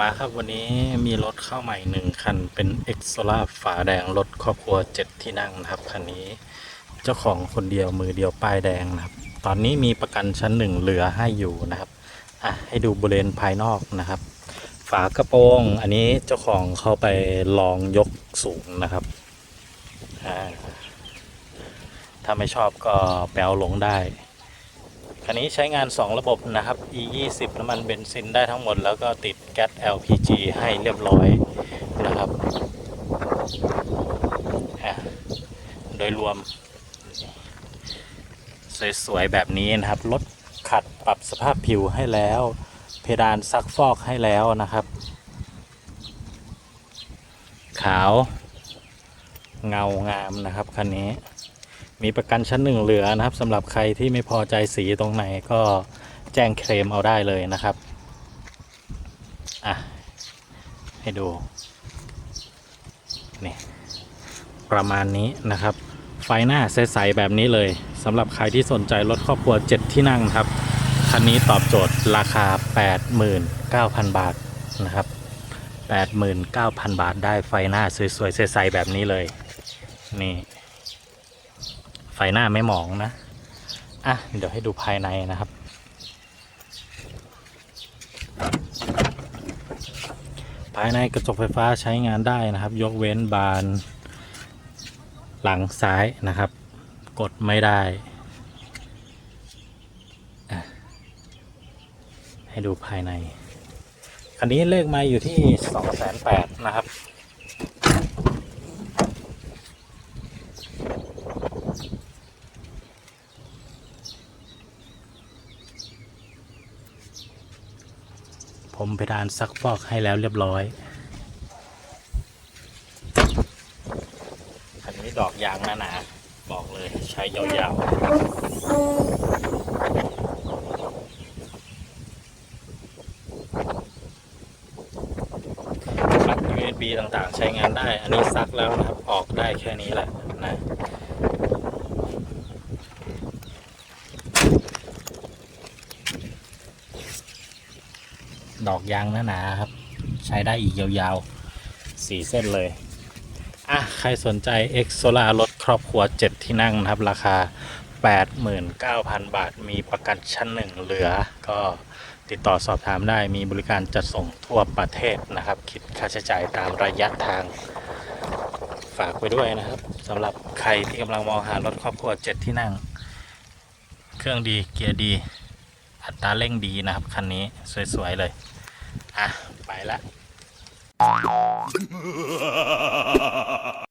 มาครับวันนี้มีรถเข้าใหม่หนึ่งคันเป็น x s o l a ฝาแดงรถครอบครัว 7 ที่นั่งนะครับคันนี้ เจ้าของคนเดียวมือเดียวป้ายแดงนะครับ ตอนนี้มีประกันชั้นหนึ่งเหลือให้อยู่นะครับอะให้ดูบริเวณภายนอกนะครับ ฝากระโปรง อันนี้เจ้าของเข้าไปลองยกสูงนะครับอ่าถ้าไม่ชอบก็แปลลงได้ คันนี้ใช้งาน 2 ระบบนะครับ e 2 0น้ำมันเบนซินได้ทั้งหมด แล้วก็ติดแก๊ส LPG ให้เรียบร้อยนะครับ โดยรวม สวยๆ แบบนี้นะครับ รถขัดปรับสภาพผิวให้แล้ว เพดานซักฟอกให้แล้วนะครับ ขาวเงางามนะครับ คันนี้ มีประกันชั้นหนึ่งเหลือนะครับสำหรับใครที่ไม่พอใจสีตรงไหนก็แจ้งเคลมเอาได้เลยนะครับ อะ ให้ดู นี่ ประมาณนี้นะครับ ไฟหน้าใสๆแบบนี้เลยสำหรับใครที่สนใจรถครอบครัว 7 ที่นั่งครับ คันนี้ตอบโจทย์ราคา 89,000 บาทนะครับ 89,000 บาทได้ไฟหน้าสวยๆใสๆแบบนี้เลย นี่ ไฟหน้าไม่หมองนะ อะ เดี๋ยวให้ดูภายในนะครับ ภายในกระจกไฟฟ้าใช้งานได้นะครับ ยกเว้นบานหลังซ้ายนะครับ กดไม่ได้ ให้ดูภายใน คันนี้เลขมาอยู่ที่ 2 8 0 0 0นะครับ ผมเพดานซักฟอกให้แล้วเรียบร้อยอันนี้ดอกยางหนาๆบอกเลยใช้ยาวๆปลั๊ก USB ต่างๆ ใช้งานได้ อันนี้ซักแล้วนะครับ ออกได้แค่นี้แหละนะ ดอกยางหนาๆครับ ใช้ได้อีกยาวๆสี่เส้นเลย อะ ใครสนใจ X Solar รถครอบครัว 7 ที่นั่งนะครับ ราคา 89,000 บาท มีประกันชั้นหนึ่งเหลือ ก็ติดต่อสอบถามได้มีบริการจัดส่งทั่วประเทศนะครับ คิดค่าใช้จ่ายตามระยะทาง ฝากไว้ด้วยนะครับสำหรับใครที่กำลังมองหารถครอบครัว 7 ที่นั่ง เครื่องดีเกียร์ดีอัตราเร่งดีนะครับ คันนี้สวย ๆ เลย อะ ไปละ